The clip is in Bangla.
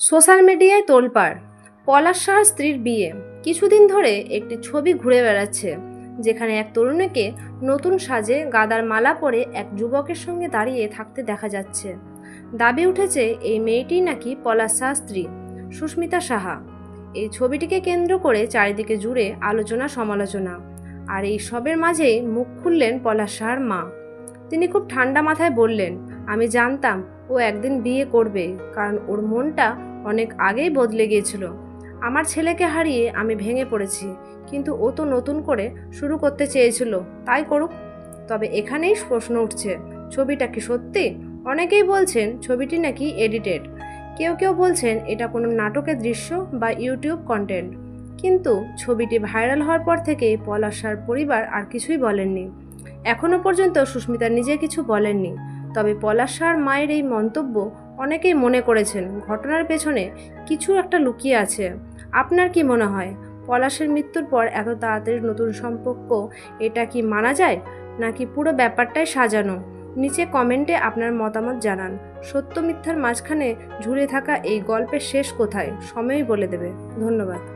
সোশ্যাল মিডিয়ায় তোলপাড়। পলাশ সাহার স্ত্রীর বিয়ে। কিছুদিন ধরে একটি ছবি ঘুরে বেড়াচ্ছে, যেখানে এক তরুণীকে নতুন সাজে গাদার মালা পরে এক যুবকের সঙ্গে দাঁড়িয়ে থাকতে দেখা যাচ্ছে। দাবি উঠেছে, এই মেয়েটি নাকি পলাশ শাহ স্ত্রী, সুস্মিতা সাহা। এই ছবিটিকে কেন্দ্র করে চারিদিকে জুড়ে আলোচনা সমালোচনা। আর এই সবের মাঝেই মুখ খুললেন পলাশ সাহার মা। তিনি খুব ঠান্ডা মাথায় বললেন, আমি জানতাম ও একদিন বিয়ে করবে, কারণ ওর মনটা অনেক আগেই বদলে গিয়েছিল। আমার ছেলেকে হারিয়ে আমি ভেঙে পড়েছি, কিন্তু ও তো নতুন করে শুরু করতে চেয়েছিল, তাই করুক। তবে এখানেই প্রশ্ন উঠছে, ছবিটা কি সত্যি? অনেকেই বলছেন ছবিটি নাকি এডিটেড। কেউ কেউ বলছেন এটা কোনো নাটকের দৃশ্য বা ইউটিউব কন্টেন্ট। কিন্তু ছবিটি ভাইরাল হওয়ার পর থেকে পলাশার পরিবার আর কিছুই বলেননি। এখনও পর্যন্ত সুস্মিতা নিজে কিছু বলেননি। তবে পলাশ শাহর মায়ের এই মন্তব্য অনেকেই মনে করেছেন ঘটনার পেছনে কিছু একটা লুকিয়ে আছে। আপনার কি মনে হয়, পলাশের মৃত্যুর পর এত তাড়াতাড়ি নতুন সম্পর্ক এটা কি মানা যায়, নাকি পুরো ব্যাপারটাই সাজানো? নিচে কমেন্টে আপনার মতামত জানান। সত্য মিথ্যার মাঝখানে ঝুলে থাকা এই গল্পের শেষ কোথায়? সময়ই বলে দেবে। ধন্যবাদ।